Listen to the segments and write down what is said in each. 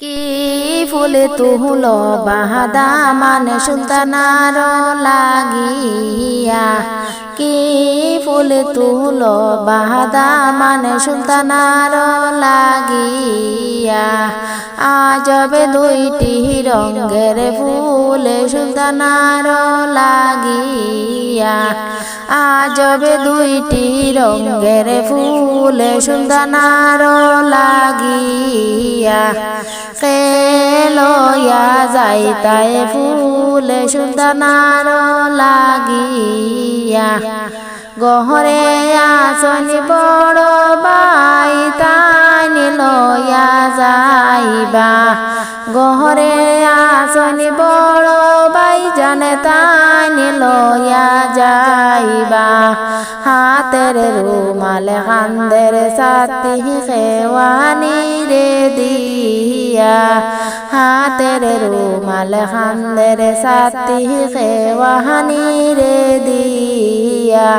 কি ফুলে তুহল বাহাদা মানে সুলতানার লাগিয়া? কি ফুলে তুহল বাহাদা মানে সুলতানার লাগিয়া? আজবে দুইটি রঙ্গের ফুলে সুলতানার আজবে দুইটি রঙ্গের ফুলে সুলতানার লাগিয়া। খেলয়া যাইতায় ফুলে সুলতানার লাগিয়া। গহরে আসনি বড় বাই তাইনি লয়া যাইবা। গহরে আসনি বড় বাই জানে তাইনি লয়া যাইবা। হাতের রুমাল হান্দের সাথী খেওয়ানি রে দিয়া। হাতের রুমাল হান্দের সাথী খেওয়ানি রে দিয়া।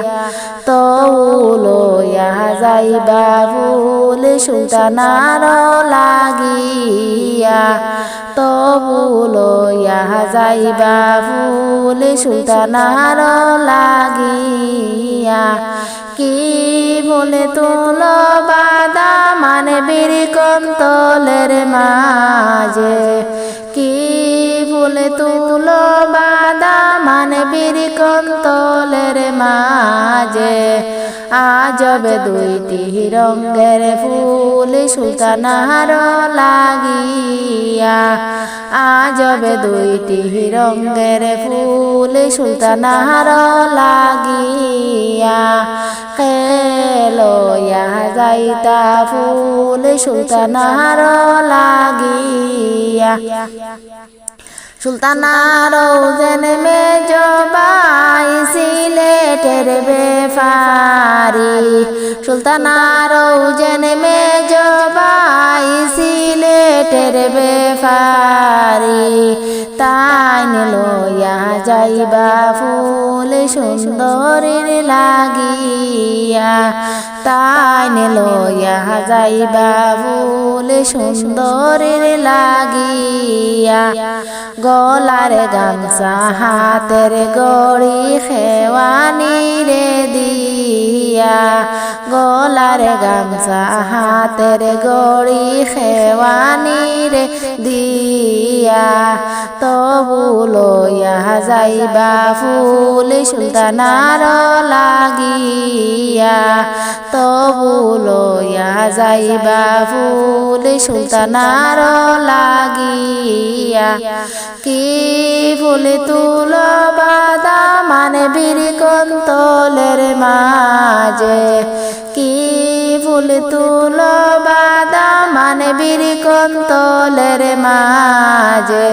তৌলয়া যাইবা ফুল সুলতানার লাগিয়া। তবুলয়া যাইবা ফুল সুলতানার লাগিয়া। কি বলে তোল বাদা মানে বীর কন্তলের মাঝে। কি বলে তুল মাঝে আজবে দুইটি রঙ্গের ফুল সুলতানার লাগিয়া। আজবে দুইটি রঙ্গের ফুল সুলতানার লাগিয়া। খেলয়া যাইতা ফুল সুলতানার লাগিয়া। সুলতানার যেন মেজবাই সিলেটের বেফারি সুলতানারও যেন মেজবাই যাইবা ফুল সুন্দরীর লাগিয়া, তাই লইয়া যাইবা ফুল সুন্দরীর লাগিয়া। গলার গামছা, হাতের গড়ি খেওয়ানি রে দিয়া। গলার গামছা, হাতের গড়ি খেওয়ানি রে দিয়া। তবু লইয়া যাইবা ফুল সুলতানার লাগিয়া। তবু লইয়া যাইবা ফুল সুলতানার লাগিয়া। কি ফুল তুল বাদা মানে বীর কন্তলের মাঝে। কি ফুল তুল মানে বীর কন্তলের মাঝে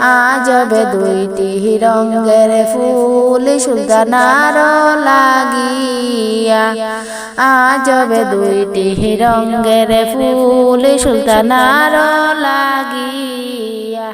আজবে দুইটি রঙ্গের ফুল সুলতানার লাগিয়া। আজবে দুইটি রঙ্গের ফুল সুলতানার লাগিয়া।